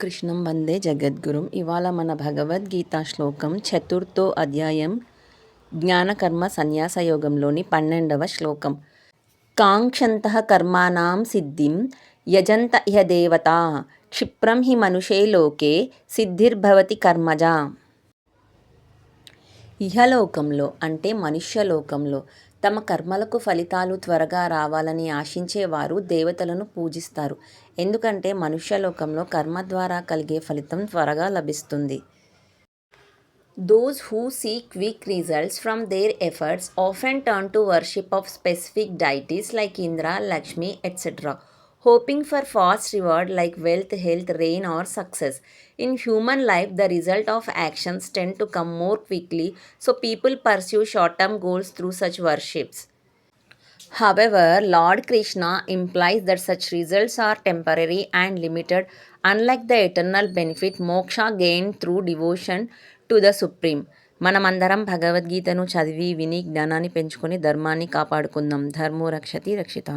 కృష్ణం వందే జగద్గురుం. ఇవాళ మన భగవద్గీత శ్లోకం చతుర్థో అధ్యాయం జ్ఞానకర్మ సన్యాస యోగంలోని పన్నెండవ శ్లోకం. కాంక్షంత కర్మాణం సిద్ధిం యజంత ఇహ దేవతా క్షిప్రం హి మనుషే లోకే సిద్ధిర్భవతి కర్మజా. ఇహలోకంలో అంటే మనుష్యలోకంలో తమ కర్మలకు ఫలితాలు త్వరగా రావాలని ఆశించే వారు దేవతలను పూజిస్తారు. ఎందుకంటే మనుష్యలోకంలో కర్మ ద్వారా కలిగే ఫలితం త్వరగా లభిస్తుంది. Those who see quick results from their efforts of and turn to worship of specific deities like Indra Lakshmi etcetera hoping for fast reward like wealth, health, rain, or success. In human life, the result of actions tend to come more quickly, so people pursue short term goals through such worships. However, Lord Krishna implies that such results are temporary and limited, unlike the eternal benefit moksha gained through devotion to the supreme మనమందరం భగవద్గీతను చదివి విని జ్ఞానాన్ని పెంచుకొని ధర్మాన్ని కాపాడుకుందాం ధర్మో రక్షతి రక్షిత